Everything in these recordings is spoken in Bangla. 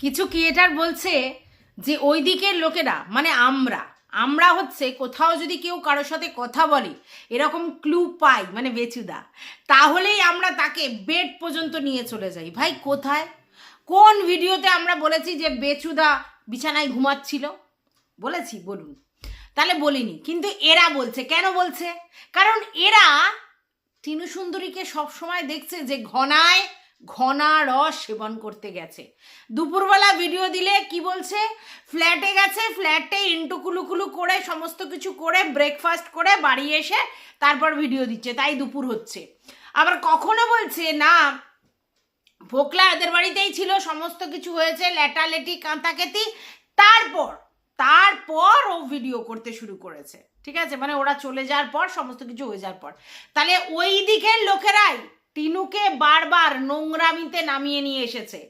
কিছু ক্রিয়েটার বলছে যে ওই দিকের লোকেরা মানে আমরা আমরা হচ্ছে কোথাও যদি কেউ কারোর সাথে কথা বলে, এরকম ক্লু পাই মানে বেচুদা, তাহলেই আমরা তাকে বেড পর্যন্ত নিয়ে চলে যাই। ভাই, কোথায়? কোন ভিডিওতে আমরা বলেছি যে বেচুদা বিছানায় ঘুমাচ্ছিল? বলেছি, বলুন। তাহলে বলিনি, কিন্তু এরা বলছে। কেন বলছে? কারণ এরা টিনু সুন্দরীকে সবসময় দেখছে যে ঘনায় ঘনা রস সেবন করতে গেছে। দুপুরবেলা ভিডিও দিলে কি বলছে? ফ্ল্যাটে গেছে ফ্ল্যাটে ইন্টু কুলুকুলু করে, সমস্ত কিছু করে ব্রেকফাস্ট করে, বাড়ি এসে তারপর ভিডিও দিচ্ছে, তাই দুপুর হচ্ছে। আবার কখনো বলছে, না, ভোকলা এদের বাড়িতেই ছিল, সমস্ত কিছু হয়েছে লেটালেটি কাঁতাকেতি। তারপর তারপর ও ভিডিও করতে শুরু করেছে। ঠিক আছে? মানে ওরা চলে যাওয়ার পর, সমস্ত কিছু হয়ে যাওয়ার পর। তাহলে ওই দিকের লোকেরাই টিনুকে বারবার নোংরামিতে নামিয়ে নিয়ে এসেছে।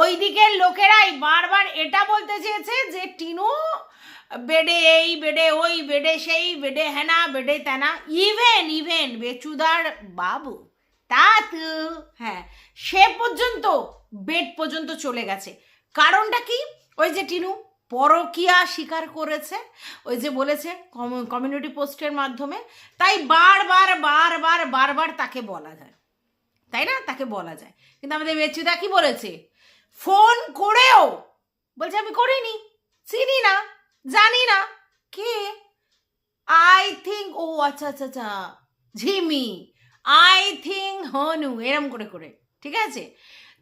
ওই দিকের লোকেরাই বারবার এটা বলতে চেয়েছে যে টিনু বেডে এই, বেডে ওই, বেডে সেই, বেডে হেনা, বেডে তেনা ইভেন ইভেন বেচুদার বাবু তা তো হ্যাঁ সে পর্যন্ত, বেড পর্যন্ত চলে গেছে। কারণটা কি? ওই যে টিনু পরকিয়া স্বীকার করেছে, ওই যে বলেছে কমিউনিটি পোস্টের মাধ্যমে, তাই বারবার বারবার বারবার তাকে বলা যায়। তাই না? তাকে বলা যায়। কিন্তু আমাদের বেচুদা কি বলেছে? ফোন করেও, বলছে আমি করিনি, চিনি না, জানি না। কে? আই থিঙ্ক ও আচ্ছা আচ্ছা আচ্ছা ঝিমি। আই থিঙ্ক হনু, এরম করে করে, ঠিক আছে?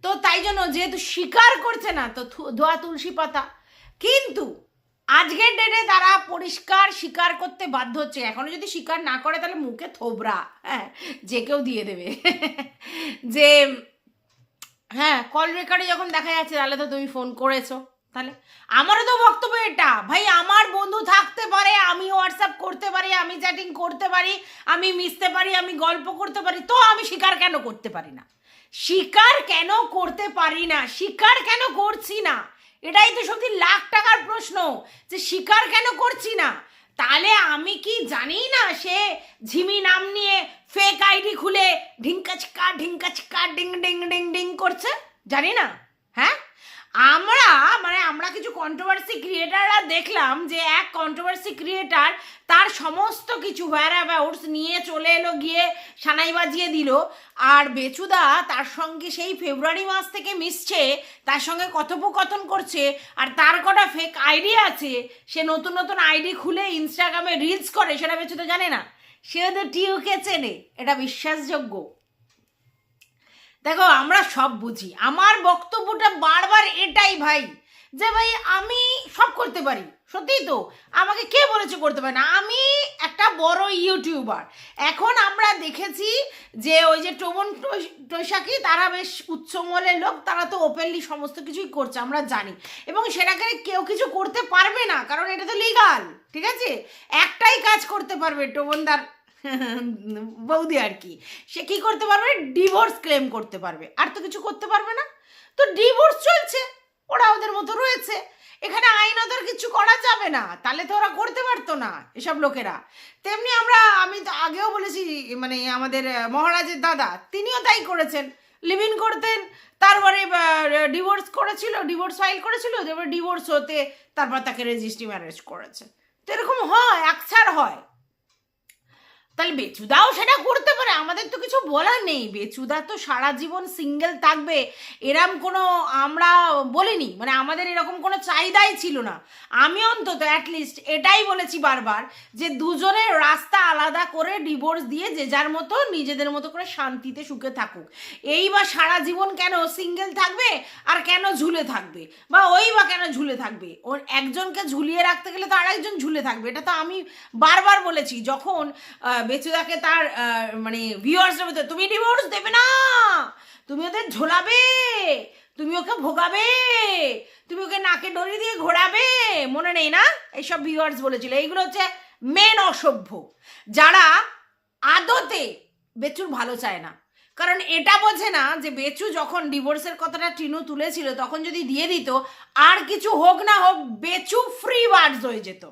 তো তাই জন্য যেহেতু স্বীকার করছে না, তো ধোয়া তুলসী পাতা। কিন্তু আজকের ডেটে তারা পরিষ্কার স্বীকার করতে বাধ্য হচ্ছে। এখনও যদি স্বীকার না করে, তাহলে মুখে থোবরা। হ্যাঁ যে কেউ দিয়ে দেবে। যে হ্যাঁ কল রেকর্ডে যখন দেখা যাচ্ছে, তাহলে তো তুমি ফোন করেছ। তাহলে আমারও তো বক্তব্য এটা। ভাই, আমার বন্ধু থাকতে পারে, আমি হোয়াটসঅ্যাপ করতে পারি, আমি চ্যাটিং করতে পারি, আমি মিশতে পারি, আমি গল্প করতে পারি, তো আমি স্বীকার কেন করতে পারি না? স্বীকার কেন করতে পারি না? স্বীকার কেন করছি না? এটাই তো সত্যি লাখ টাকার প্রশ্ন যে শিকার কেন করছি না? তাহলে আমি কি জানি না সে ঝিমি নাম নিয়ে ফেক আইডি খুলে ঢিঙ্কাচকা ঢিঙ্কাচকা, ডিং ডিং ডিং ডিং করছে? জানি না হ্যাঁ? আমরা মানে আমরা কিছু কন্ট্রোভার্সি ক্রিয়েটাররা দেখলাম যে এক কন্ট্রোভার্সি ক্রিয়েটার তার সমস্ত কিছু হোয়ার অ্যাবাউটস নিয়ে চলে এলো, গিয়ে সানাই বাজিয়ে দিল। আর বেচুদা তার সঙ্গে সেই ফেব্রুয়ারি মাস থেকে মিশছে, তার সঙ্গে কথোপকথন করছে, আর তার কটা ফেক আইডি আছে, সে নতুন নতুন আইডি খুলে ইনস্টাগ্রামে রিলস করে, সেটা বেচুদা জানে না। সে তো টিউকে চেনে, এটা বিশ্বাসযোগ্য। দেখো, আমরা সব বুঝি। আমার বক্তব্যটা বারবার এটাই ভাই, যে ভাই আমি সব করতে পারি। সত্যিই তো, আমাকে কে বলেছে করতে পারি না? আমি একটা বড় ইউটিউবার। এখন আমরা দেখেছি যে ওই যে টোমন টৈশাকি তারা বেশ উচ্চমলের লোক, তারা তো ওপেনলি সমস্ত কিছুই করছে, আমরা জানি। এবং সেটাকে কেউ কিছু করতে পারবে না, কারণ এটা তো লিগাল ঠিক আছে? একটাই কাজ করতে পারবে টোমনদার বৌদি আর কি। সে কি করতে পারবে? ডিভোর্স ক্লেম করতে পারবে। আর তো কিছু করতে পারবে না। তো ডিভোর্স চলছে। ওরা ওদের মতো রয়েছে। এখানে আইনত আর কিছু করা যাবে না। তাহলে তো ওরা করতে পারতো না, এসব লোকেরা। তেমনি আমরা, আমি তো আগেও বলেছি মানে আমাদের মহারাজের দাদা, তিনিও তাই করেছেন। লিভ ইন করতেন। তারপরে ডিভোর্স করেছিল ডিভোর্স ফাইল করেছিল, তারপরে ডিভোর্স হতে তারপর তাকে রেজিস্ট্রি ম্যারেজ করেছে। তো এরকম হয় আকছার হয়। তাহলে বেচুদাও সেটা করতে পারে, আমাদের তো কিছু বলার নেই। বেচুদা তো সারা জীবন সিঙ্গেল থাকবে, এরম কোনো আমরা বলিনি মানে আমাদের এরকম কোনো চাহিদাই ছিল না। আমি অন্তত অ্যাটলিস্ট এটাই বলেছি বারবার, যে দুজনের রাস্তা আলাদা করে ডিভোর্স দিয়ে যে যার মতো নিজেদের মতো করে শান্তিতে সুখে থাকুক। এই বা সারা জীবন কেন সিঙ্গেল থাকবে আর কেন ঝুলে থাকবে? বা ওই বা কেন ঝুলে থাকবে? ওর একজনকে ঝুলিয়ে রাখতে গেলে তো আরেকজন ঝুলে থাকবে, এটা তো আমি বারবার বলেছি। যখন বেচুদাকে তার মানে ভিউয়ার্সরা বলতে তুমি ডিভোর্স দেবে না! তুমি ওদের ঝোলাবে! তুমি ওকে ভোগাবে! তুমি ওকে নাকে ডরি দিয়ে ঘোরাবে! মনে নেই না? এইসব ভিউয়ার্স বলেছিল। এইগুলো হচ্ছে মেন অসভ্য, যারা আদতে বেচুর ভালো চায় না। কারণ এটা বোঝে না যে বেচু যখন ডিভোর্সের কথাটা টিনু তুলেছিল, তখন যদি দিয়ে দিত, আর কিছু হোক না হোক, বেচু ফ্রি ওয়ার্ডস হয়ে যেত।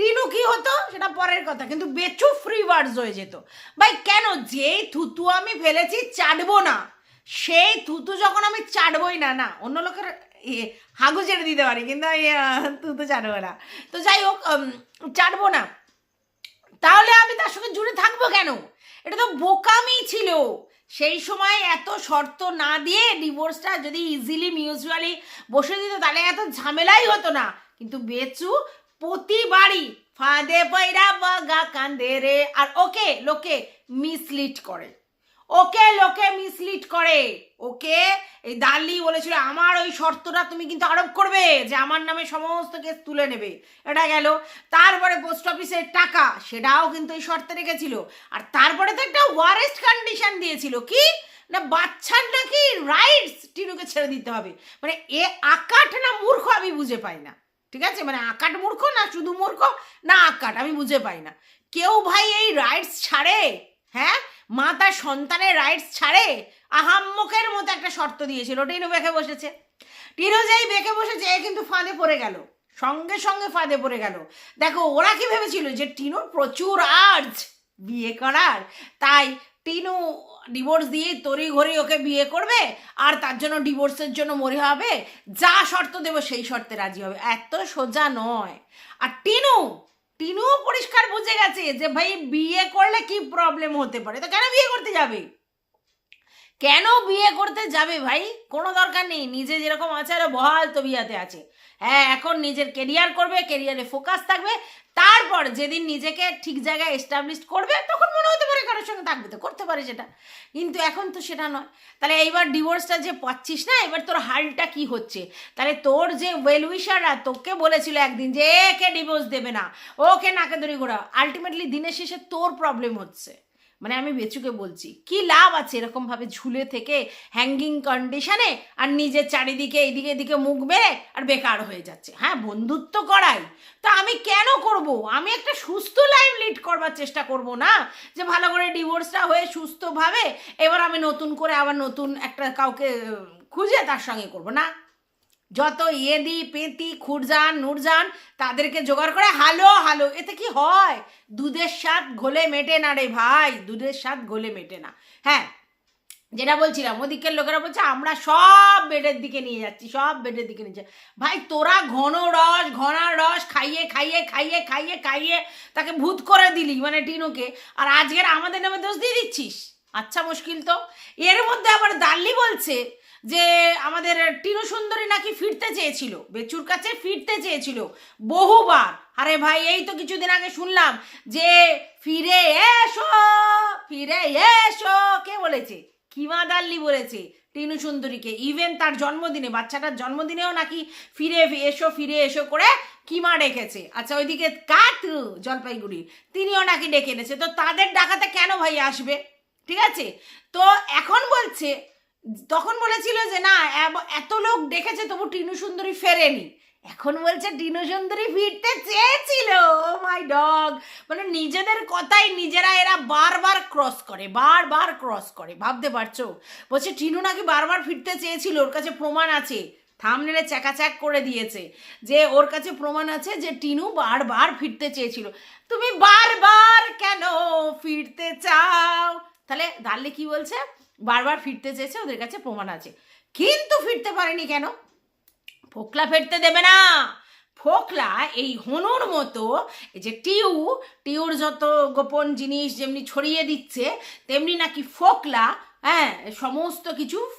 টিনু কি হতো? সেটা পরের কথা। কিন্তু বেচু ফ্রি ওয়ার্ডস হয়ে যেত। ভাই, কেন? যেই থুতু আমি ফেলেছি, চাটবো না। সেই থুতু যখন আমি চাটবই না না, অন্য লোকের হাগু ছেড়ে দিতে পারি, কিন্তু আমি থুতু চাটবো না। তো যাই হোক চাটবো না। তাহলে আমি তার সঙ্গে জুড়ে থাকব কেন? এটা তো বোকামি ছিল। সেই সময় এত শর্ত না দিয়ে ডিভোর্সটা যদি ইজিলি মিউচুয়ালি বসে দিত, তাহলে এত ঝামেলাই হতো না। কিন্তু বেচু প্রতিবারই ফাঁদে পয়রা বাগা কান্দে রে। আর ওকে, লোকে মিসলিড করে। ওকে, লোকে মিসলিড করে। ওকে, এই দালি বলেছিল, আমার ওই শর্তটা তুমি কিন্তু আরোপ করবে যে আমার নামে সমস্ত কেস তুলে নেবে। এটা গেল। তারপরে পোস্ট অফিসের টাকা, সেটাও কিন্তু এই শর্তে রেখেছিল। আর তারপরে তো একটা ওয়ারেস্ট কন্ডিশন দিয়েছিল। কি? না বাচ্চার নাকি রাইটস টিনুকে ছেড়ে দিতে হবে। মানে এ আকাট না মূর্খ আমি বুঝে পাই না। ঠিক আছে? মানে আকাট মূর্খ না শুধু মূর্খ? না আকাট, আমি বুঝে পাই না। কেউ ভাই এই রাইটস ছাড়ে? হ্যাঁ? মা তার সন্তানের রাইটস ছাড়ে? আহাম্মকের মতো একটা শর্ত দিয়েছিল। টিনু বেঁকে বসেছে। টিনু যেই বেঁকে বসেছে, এ কিন্তু ফাঁদে পড়ে গেল। সঙ্গে সঙ্গে ফাঁদে পড়ে গেল। দেখো, ওরা কি ভেবেছিল যে টিনুর প্রচুর আর্জ বিয়ে করার? তাই টিনু ডিভোর্স দিয়ে তরি ঘড়ি ওকে বিয়ে করবে, আর তার জন্য ডিভোর্সের জন্য মরে হবে, যা শর্ত দেব সেই শর্তে রাজি হবে। এত সোজা নয়। আর টিনু, টিনুও পরিষ্কার বুঝে গেছে যে ভাই বিয়ে করলে কি প্রবলেম হতে পারে? তো কেন বিয়ে করতে যাবে? কেন বিয়ে করতে যাবে ভাই? কোনো দরকার নেই। নিজে যেরকম আছে আরও বহাল তো বিয়াতে আছে। হ্যাঁ এখন নিজের কেরিয়ার করবে কেরিয়ারে ফোকাস থাকবে। তারপর যেদিন নিজেকে ঠিক জায়গায় এস্টাবলিশ করবে, তখন মনে হতে পারে কারোর সঙ্গে থাকবে তো, করতে পারে সেটা। কিন্তু এখন তো সেটা নয়। তাহলে এইবার ডিভোর্সটা যে পাচ্ছিস না, এবার তোর হালটা কি হচ্ছে? তাহলে তোর যে ওয়েল উইশাররা তোকে বলেছিল একদিন যে একে ডিভোর্স দেবে না? ওকে নাকে দড়ি ঘোরা আলটিমেটলি দিনের শেষে তোর প্রবলেম হচ্ছে। মানে আমি বেচুকে বলছি, কি লাভ আছে এরকম ভাবে ঝুলে থেকে হ্যাঙ্গিং কন্ডিশনে আর নিজের চারিদিকে এইদিকে এদিকে মুখ বেড়ে আর বেকার হয়ে যাচ্ছে? হ্যাঁ বন্ধুত্ব করাই। তা আমি কেন করব? আমি একটা সুস্থ লাইফ লিড করবার চেষ্টা করব না? যে ভালো করে ডিভোর্সটা হয়ে সুস্থভাবে এবার আমি নতুন করে আবার নতুন একটা কাউকে খুঁজে তার সঙ্গে করব না? যত ইয়েদি, পেতি, খুরজান, নুরজান, তাদেরকে জোগাড় করে, হালো হালো। এতে কি হয়? দুধের স্বাদ ঘোলে মেটে না রে ভাই, দুধের স্বাদ ঘোলে মেটে না। হ্যাঁ যেটা বলছিলাম, ওদিকের লোকেরা বলছে, আমরা সব বেডের দিকে নিয়ে যাচ্ছি, সব বেডের দিকে নিয়ে যাচ্ছি। ভাই, তোরা ঘন রস, ঘনা রস, খাইয়ে খাইয়ে খাইয়ে খাইয়ে খাইয়ে তাকে ভূত করে দিলি মানে টিনুকে। আর আজকের আমাদের নামে দোষ দিয়ে দিচ্ছিস? আচ্ছা মুশকিল তো। এর মধ্যে আবার দাল্লি বলছে যে আমাদের টিনু সুন্দরী নাকি ফিরতে চেয়েছিল, বেচুর কাছে ফিরতে চেয়েছিল বহুবার। আরে ভাই, এই তো কিছুদিন আগে শুনলাম যে ফিরে এসো ফিরে এসো, কে বলেছে? কিমা দাল্লি বলেছে টিনু সুন্দরীকে। ইভেন তার জন্মদিনে, বাচ্চাটার জন্মদিনেও নাকি ফিরে এসো ফিরে এসো করে কিমা ডেকেছে। আচ্ছা ওইদিকে কাত জলপাইগুড়ি তিনিও নাকি ডেকে এনেছে। তো তাদের ডাকাতে কেন ভাই আসবে? ঠিক আছে? তো এখন বলছে তখন বলেছিল যে, না এত লোক দেখেছে তবু টিনু সুন্দরী ফেরেনি। এখন বলছে, টিনু সুন্দরী ফিরতে চেয়েছিল। মাই ডগ মানে নিজেদের কথাই নিজেরা এরা বারবার ক্রস করে, বারবার ক্রস করে, ভাবতে পারছ? বলছে, টিনু নাকি বারবার ফিরতে চেয়েছিল, ওর কাছে প্রমাণ আছে। থামনেলে চ্যাকাচ্যাক করে দিয়েছে যে, ওর কাছে প্রমাণ আছে যে, টিনু বারবার ফিরতে চেয়েছিল। তুমি বারবার কেন ফিরতে চাও? তাহলে দাল্লি কি বলছে? বারবার ফিরতে চেয়েছে, ওদের কাছে প্রমাণ আছে। কিন্তু ফিরতে পারেনি কেন? ফোকলা ফিরতে দেবে না। ফোকলা এই হনুর মতো যে টিউ, টিউর যত গোপন জিনিস যেমনি ছড়িয়ে দিচ্ছে, তেমনি নাকি ফোকলা হ্যাঁ সমস্ত কিছু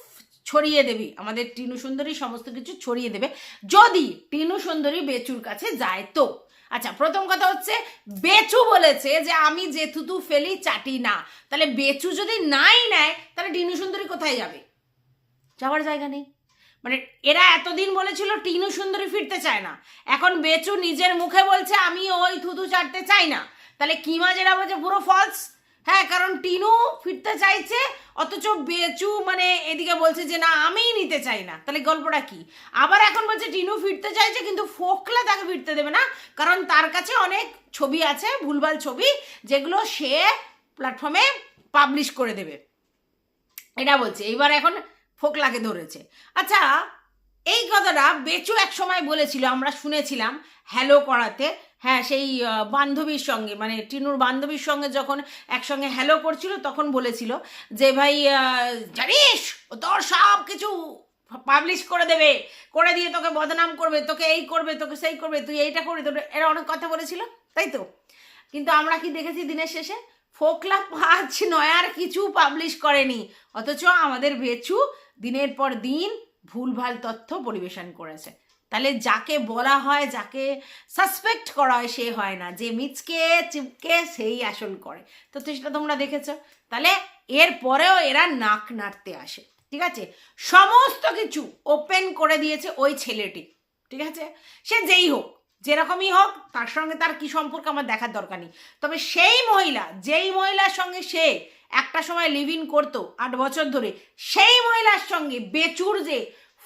ছড়িয়ে দেবে। আমাদের টিনু সুন্দরী সমস্ত কিছু ছড়িয়ে দেবে। যদি টিনু সুন্দরী বেচুর কাছে যায় তো। আচ্ছা প্রথম কথা হচ্ছে, বেচু বলেছে যে আমি যে থুতু ফেলি চাটি না। তাহলে বেচু যদি নাই নেয়, তাহলে টিনু সুন্দরী কোথায় যাবে? যাওয়ার জায়গা নেই। মানে এরা এতদিন বলেছিল টিনু সুন্দরী ফিরতে চায় না। এখন বেচু নিজের মুখে বলছে, আমি ওই থুতু চাটতে চাই না। তাহলে কিমা যেটা বলছে, পুরো ফলস হ্যাঁ কারণ টিনু ফিরতে চাইছে, অথচ বেচু মানে এদিকে বলছে যে, না, আমিই নিতে চাই না। তাহলে গল্পটা কি? আবার এখন বলছে, টিনু ফিরতে চাইছে, কিন্তু ফোকলা তাকে ফিরতে দেবে না। কারণ তার কাছে অনেক ছবি আছে, ভুলভাল ছবি, যেগুলো সে প্ল্যাটফর্মে পাবলিশ করে দেবে। এটা বলছে। এইবার এখন ফোকলাকে ধরেছে। আচ্ছা এই কথাটা বেচু এক সময় বলেছিল, আমরা শুনেছিলাম, হ্যালো করাতে। হ্যাঁ সেই বান্ধবীর সঙ্গে মানে টিনুর বান্ধবীর সঙ্গে যখন একসঙ্গে হ্যালো করছিল, তখন বলেছিল যে, ভাই জানিস তোর সব কিছু পাবলিশ করে দেবে, করে দিয়ে তোকে বদনাম করবে, তোকে এই করবে, তোকে সেই করবে, তুই এইটা করবি তোর এরা অনেক কথা বলেছিল, তাই তো? কিন্তু আমরা কি দেখেছি দিনের শেষে? ফোকলা পাঁচ নয় আর কিছু পাবলিশ করেনি, অথচ আমাদের বেচু দিনের পর দিন ভুলভাল তথ্য পরিবেশন করেছে। তাহলে যাকে বলা হয়, যাকে সাসপেক্ট করা হয় সে হয় না। যে মিচকে, চিপকে সেই আসল করে। তো সেটা তোমরা দেখেছ। তাহলে এর পরেও এরা নাক নাড়তে আসে। ঠিক আছে? সমস্ত কিছু ওপেন করে দিয়েছে ওই ছেলেটি। ঠিক আছে? সে যেই হোক, যেরকমই হোক, তার সঙ্গে তার কি সম্পর্ক আমার দেখার দরকার নেই। তবে সেই মহিলা, যেই মহিলার সঙ্গে সে একটা সময় লিভ ইন করতো আট বছর ধরে, সেই মহিলার সঙ্গে বেচুর যে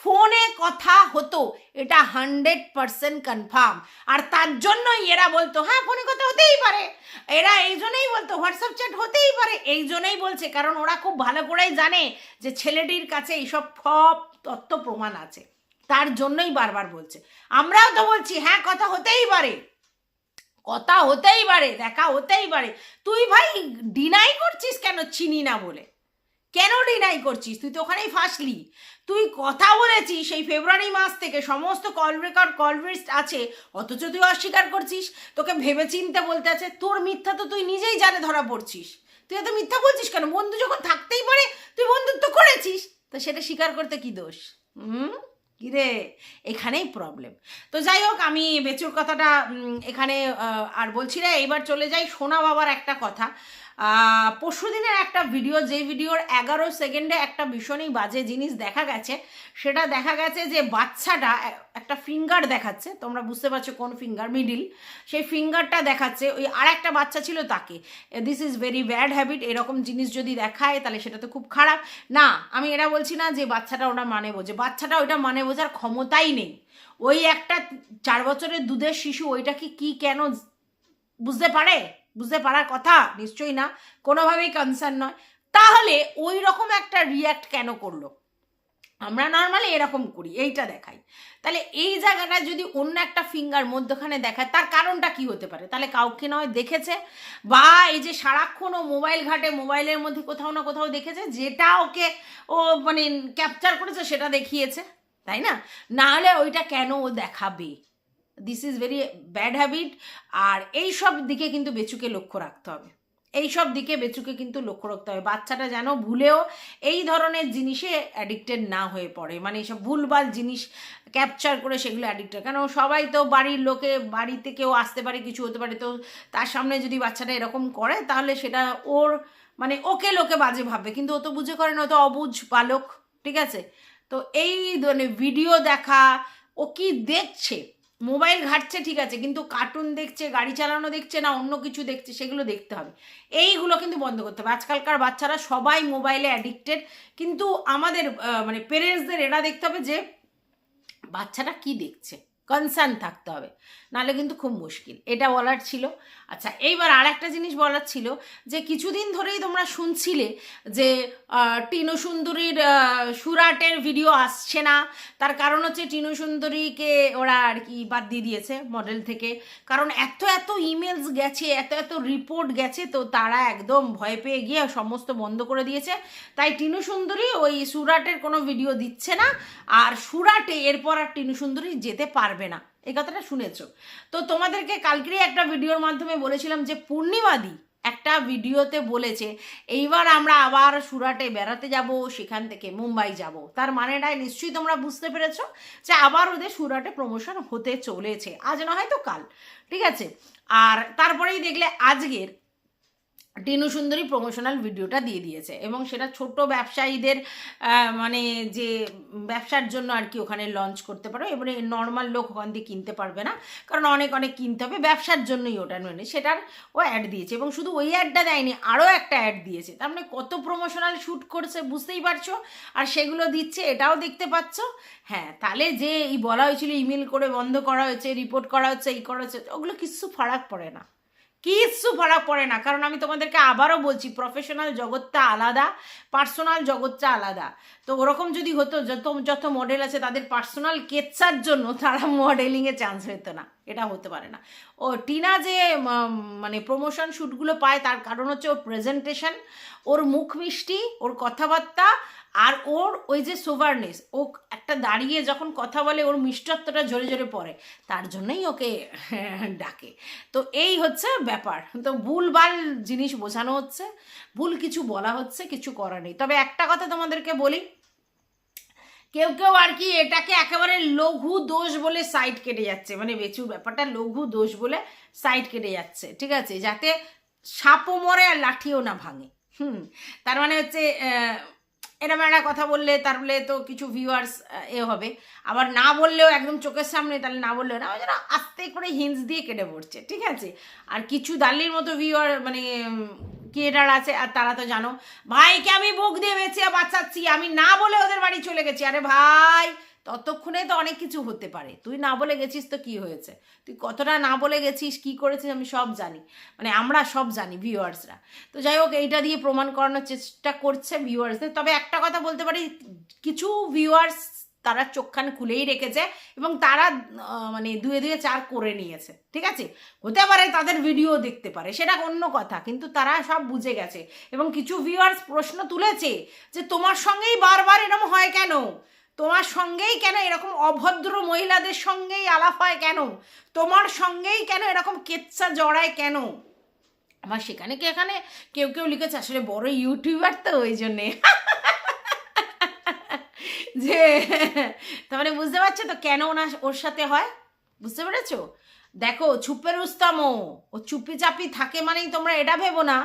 ফোনে কথা হতো, এটা হান্ড্রেড পার্সেন্ট কনফার্ম। আর তার জন্যই এরা বলতো হ্যাঁ ফোনে কথা হতেই পারে। এরা এই জন্যই বলতো, হোয়াটসঅ্যাপ চ্যাট হতেই পারে। এই জন্যই বলছে, কারণ ওরা খুব ভালো করেই জানে যে ছেলেটির কাছে এইসব সব তথ্য প্রমাণ আছে। তার জন্যই বারবার বলছে। আমরাও তো বলছি হ্যাঁ কথা হতেই পারে। কথা হতেই পারে, দেখা হতেই পারে। তুই ভাই ডিনাই করছিস কেন চিনি না বলে? কেন ডিনাই করছিস? তুই তো ওখানেই ফাঁসলি। তুই কথা বলেছিস সেই ফেব্রুয়ারি মাস থেকে, সমস্ত কল রেকর্ড কল লিস্ট আছে, অথচ তুই অস্বীকার করছিস। তোকে ভেবে চিনতে বলতে আছে, তোর মিথ্যা তো তুই নিজেই জানে ধরা পড়ছিস। তুই এত মিথ্যা বলছিস কেন? বন্ধু যখন থাকতেই পারে, তুই বন্ধুত্ব করেছিস। তো সেটা স্বীকার করতে কি দোষ? হুম? কিরে এখানেই প্রবলেম তো যাই হোক, আমি বেচুর কথাটা এখানে আর বলছি না, এইবার চলে যাই সোনা বাবার একটা কথা। পরশু দিনের একটা ভিডিও যে ভিডিওর এগারো সেকেন্ডে একটা ভীষণই বাজে জিনিস দেখা গেছে। সেটা দেখা গেছে যে বাচ্চাটা একটা ফিঙ্গার দেখাচ্ছে, তোমরা বুঝতে পারছ কোন ফিঙ্গার মিডিল সেই ফিঙ্গারটা দেখাচ্ছে, ওই আর একটা বাচ্চা ছিল তাকে। This is very bad habit এরকম জিনিস যদি দেখায়, তাহলে সেটা তো খুব খারাপ। না, আমি এটা বলছি না যে বাচ্চাটা ওটা মানে বোঝে, বাচ্চাটা ওইটা মানে বোঝার ক্ষমতাই নেই। ওই একটা চার বছরের দুধের শিশু ওইটা কি কি কেন বুঝতে পারে? বুঝতে পারার কথা? নিশ্চয়ই না। কোনোভাবেই কনসার্ন নয়। তাহলে ওই রকম একটা রিয়াক্ট কেন করল? আমরা নর্মালি এরকম করি, এইটা দেখাই। তাহলে এই জায়গাটা যদি অন্য একটা ফিঙ্গার মধ্যখানে দেখায়, তার কারণটা কি হতে পারে? তাহলে কাউকে নয় দেখেছে? বা এই যে সারাক্ষণ ও মোবাইল ঘাটে মোবাইলের মধ্যে কোথাও না কোথাও দেখেছে, যেটা ওকে ও মানে ক্যাপচার করেছে, সেটা দেখিয়েছে, তাই না? না হলে ওইটা কেন ও দেখাবে? This is very bad habit আর এই সব দিকে কিন্তু বেচুকে লক্ষ্য রাখতে হবে। এই সব দিকে বেচুকে কিন্তু লক্ষ্য রাখতে হবে। বাচ্চাটা যেন ভুলেও এই ধরনের জিনিসে অ্যাডিক্টেড না হয়ে পড়ে। মানে এইসব ভুলভাল জিনিস ক্যাপচার করে সেগুলো অ্যাডিক্টেড কেন সবাই তো বাড়ির লোকে, বাড়িতে কেউ আসতে পারে, কিছু হতে পারে। তো তার সামনে যদি বাচ্চাটা এরকম করে, তাহলে সেটা ওর মানে ওকে লোকে বাজে ভাববে। কিন্তু ও তো বুঝে করে না, ও তো অবুঝ বালক ঠিক আছে? তো এই ভিডিও দেখা, ও কি দেখছে? মোবাইল ঘাটছে, ঠিক আছে, কিন্তু কার্টুন দেখছে, গাড়ি চালানো দেখছে না, অন্য কিছু দেখছে, সেগুলো দেখতে হবে। এইগুলো কিন্তু বন্ধ করতে হবে। আজকালকার বাচ্চারা সবাই মোবাইলে অ্যাডিক্টেড কিন্তু আমাদের মানে পেরেন্টসদের এটা দেখতে হবে যে, বাচ্চাটা কি দেখছে? কনসার্ন থাকতে হবে। নাহলে কিন্তু খুব মুশকিল। এটা বলার ছিল। আচ্ছা এইবার আর একটা জিনিস বলার ছিল যে, কিছুদিন ধরেই তোমরা শুনছিলে যে টিনু সুন্দরীর সুরাটের ভিডিও আসছে না। তার কারণ হচ্ছে টিনু সুন্দরীকে ওরা আর কি বাদ দিয়ে দিয়েছে মডেল থেকে। কারণ এত এত ইমেলস গেছে, এত এত রিপোর্ট গেছে, তো তারা একদম ভয় পেয়ে গিয়ে সমস্ত বন্ধ করে দিয়েছে। তাই টিনু সুন্দরী ওই সুরাটের কোনো ভিডিও দিচ্ছে না। আর সুরাটে এরপর আর টিনু সুন্দরী যেতে পারবে না। এই কথাটা শুনেছ। তো তোমাদেরকে কালকেরই একটা ভিডিওর মাধ্যমে বলেছিলাম যে পূর্ণিমাদি একটা ভিডিওতে বলেছে, এইবার আমরা আবার সুরাটে বেড়াতে যাব, সেখান থেকে মুম্বাই যাব। তার মানেটাই নিশ্চয়ই তোমরা বুঝতে পেরেছ যে আবার ওদের সুরাটে প্রমোশন হতে চলেছে। আজ না হয়তো কাল, ঠিক আছে? আর তারপরেই দেখলে আজকের টিনু সুন্দরী প্রমোশনাল ভিডিওটা দিয়ে দিয়েছে। এবং সেটা ছোট ব্যবসায়ীদের মানে যে ব্যবসার জন্য আর কি ওখানে লঞ্চ করতে পারো। এবারে নর্মাল লোক ওখান দিয়ে কিনতে পারবে না। কারণ অনেক অনেক কিনতে হবে। ব্যবসার জন্যই ওটা মানে সেটার ও অ্যাড দিয়েছে। এবং শুধু ওই অ্যাডটা দেয়নি আরও একটা অ্যাড দিয়েছে। তার মানে কত প্রমোশনাল শ্যুট করছে বুঝতেই পারছ? আর সেগুলো দিচ্ছে, এটাও দেখতে পাচ্ছ? হ্যাঁ তাহলে যে এই বলা হয়েছিল ইমেল করে বন্ধ করা হয়েছে রিপোর্ট করা হচ্ছে এই করা হচ্ছে, ওগুলো কিছু ফারাক পড়ে না। কিচ্ছু ফারাক পড়ে না, কারণ আমি তোমাদেরকে আবারও বলছি প্রফেশনাল জগৎটা আলাদা পার্সোনাল জগৎটা আলাদা। তো ওরকম যদি হতো, যত যত মডেল আছে তাদের পার্সোনাল কেচ্ছার জন্য তারা মডেলিংয়ে চান্স হতো না, এটা হতে পারে না। ও টিনা যে মানে প্রমোশন শ্যুটগুলো পায়, তার কারণ হচ্ছে ওর প্রেজেন্টেশন ওর মুখ মিষ্টি, ওর কথাবার্তা আর ওর ওই যে সোভারনেস ও একটা দাঁড়িয়ে যখন কথা বলে, ওর মিষ্টত্বটা জোরে জোরে পড়ে, তার জন্যই ওকে ডাকে। তো এই হচ্ছে ব্যাপার। তো ভুলভাল জিনিস বোঝানো হচ্ছে, ভুল কিছু বলা হচ্ছে, কিছু করা নেই। তবে একটা কথা তোমাদেরকে বলি কেউ কেউ আর কি এটাকে একেবারে লঘু দোষ বলে সাইড কেটে যাচ্ছে। মানে বেচুর ব্যাপারটা লঘু দোষ বলে সাইড কেটে যাচ্ছে, ঠিক আছে? যাতে সাপও মরে আর লাঠিও না ভাঙে। হুম, তার মানে হচ্ছে এরম একটা কথা বললে তার বলে তো কিছু ভিউয়ার্স এ হবে। আবার না বললেও একদম চোখের সামনে তাহলে না বললেও না ওই আস্তে করে হিন্স দিয়ে কেটে পড়ছে, ঠিক আছে? আর কিছু দাল্লির মতো ভিউয়ার মানে ক্রিয়েটার আছে আর তারা তো জানো। ভাইকে আমি বুক দিয়ে বেঁচে বাঁচাচ্ছি, আমি না বলে ওদের বাড়ি চলে গেছি। আরে ভাই, ততক্ষণে তো অনেক কিছু হতে পারে। তুই না বলে গেছিস তো কি হয়েছে? তুই কতটা না বলে গেছিস, কি করেছিস আমি সব জানি। মানে আমরা সব জানি ভিউয়ার্সরা তো যাই হোক, এইটা দিয়ে প্রমাণ করানোর চেষ্টা করছে ভিউয়ার্সদের তবে একটা কথা বলতে পারি, কিছু ভিউয়ার্স তারা চোখখান খুলেই রেখেছে এবং তারা মানে দুয়ে দুয়ে চার করে নিয়েছে, ঠিক আছে? হতে পারে তাদের ভিডিও দেখতে পারে, সেটা অন্য কথা, কিন্তু তারা সব বুঝে গেছে এবং কিছু ভিউয়ার্স প্রশ্ন তুলেছে যে তোমার সঙ্গেই বারবার এরকম হয় কেন? তোমার সঙ্গেই কেন এরকম অভদ্র মহিলাদের সঙ্গেই আলাপ হয় কেন? তোমার সঙ্গেই কেন এরকম কেচ্ছা জড়ায় কেন? আমার সেখানে কি এখানে কেউ কেউ লিখেছে, আসলে বড় ইউটিউবার তো, ওই জন্যে। যে তার মানে বুঝতে পারছ তো কেন ওনা, ওর সাথে হয়? বুঝতে পেরেছ? দেখো ছুপে রুস্তাম ও ও চুপি চাপি থাকে মানেই তোমরা এটা ভেবো না।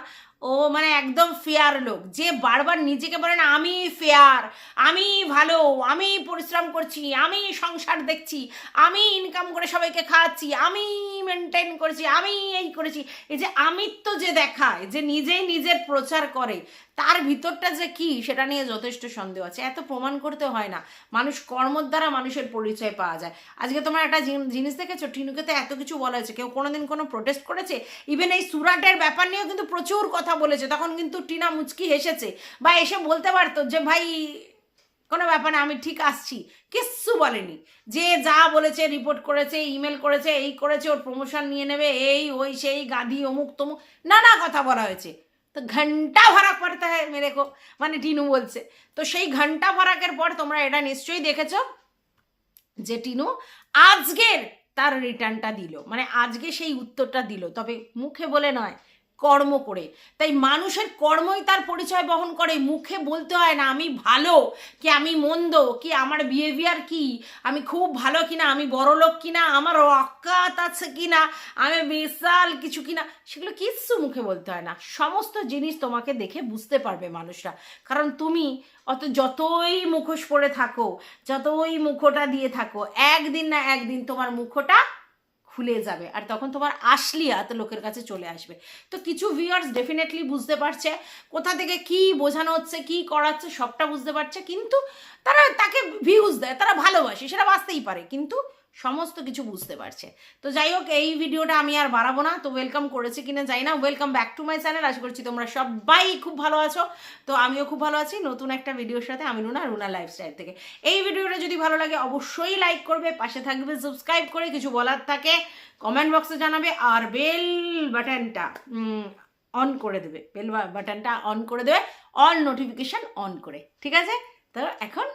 ও মানে একদম ফেয়ার লোক। যে বারবার নিজেকে বলে না, আমি ফেয়ার, আমি ভালো, আমি পরিশ্রম করছি, আমি সংসার দেখছি, আমি ইনকাম করে সবাইকে খাওয়াচ্ছি, আমি মেনটেন করেছি, আমি এই করেছি। এই যে আমিত্ব যে দেখায়, যে নিজেই নিজের প্রচার করে তার ভিতরটা যে কি, সেটা নিয়ে যথেষ্ট সন্দেহ আছে। এত প্রমাণ করতে হয় না। মানুষ কর্মর দ্বারা মানুষের পরিচয় পাওয়া যায়। আজকে তোমার একটা জিনিস দেখেছ? টিনুকে তো এত কিছু বলা হয়েছে। কেউ কোনোদিন কোনো প্রোটেস্ট করেছে? ইভেন এই সুরাটের ব্যাপার নিয়েও কিন্তু প্রচুর কথা বলেছে। তখন কিন্তু টিনা মুচকি হেসেছে। বা এসে বলতে পারতো যে, ভাই, কোনো ব্যাপার না, আমি ঠিক আসছি। কিচ্ছু বলেনি। যে যা বলেছে রিপোর্ট করেছে ইমেল করেছে, এই করেছে, ওর প্রমোশন নিয়ে নেবে, এই, ওই, সেই, গাধি, অমুক, তমুক, নানা কথা বলা হয়েছে। তো ঘণ্টা ভাড়া পড়তে হয় মেরে কো মানে টিনু বলছে। তো সেই ঘণ্টা ভাড়াকের পর তোমরা এটা নিশ্চয়ই দেখেছ যে টিনু আজকের তার রিটার্নটা দিল। মানে আজকে সেই উত্তরটা দিল। তবে মুখে বলে নয় কর্ম করে। তাই মানুষের কর্মই তার পরিচয় বহন করে। মুখে বলতে হয় না, আমি ভালো, কি আমি মন্দ, কি আমার বিহেভিয়ার কি, আমি খুব ভালো কিনা, আমি বড় লোক কিনা, আমার অকাত আছে কিনা, আমি বিশাল কিছু কিনা, সেগুলো কিচ্ছু মুখে বলতে হয় না। সমস্ত জিনিস তোমাকে দেখে বুঝতে পারবে মানুষরা। কারণ তুমি অত যতই মুখোশ পরে থাকো, যতই মুখোটা দিয়ে থাকো, একদিন না একদিন তোমার মুখোটা খুলে যাবে। আর তখন তোমার আসলি আসলিয়াত লোকের কাছে চলে আসবে। তো কিছু ভিউয়ার্স ডেফিনেটলি বুঝতে পারছে কোথা থেকে কি বোঝানো হচ্ছে, কি করাচ্ছে সবটা বুঝতে পারছে। কিন্তু তারা তাকে ভিউজ দেয়, তারা ভালোবাসে, সেটা বাঁচতেই পারে। কিন্তু সমস্ত কিছু বুঝতে পারছে। তো যাই হোক, এই ভিডিওটা আমি আর বাড়াবো না। তো ওয়েলকাম করেছে কিনা যাই না। Welcome back to my channel আশা করছি তোমরা সবাই খুব ভালো আছো। তো আমিও খুব ভালো আছি। নতুন একটা ভিডিওর সাথে আমি রুনা রুনা লাইফস্টাইল থেকে। এই ভিডিওটা যদি ভালো লাগে, অবশ্যই লাইক করবে, পাশে থাকবে সাবস্ক্রাইব করে কিছু বলার থাকে কমেন্ট বক্সে জানাবে, আর বেল বাটনটা অন করে দেবে। বেল বাটনটা অন করে দেবে অল নোটিফিকেশন অন করে। ঠিক আছে? তো এখন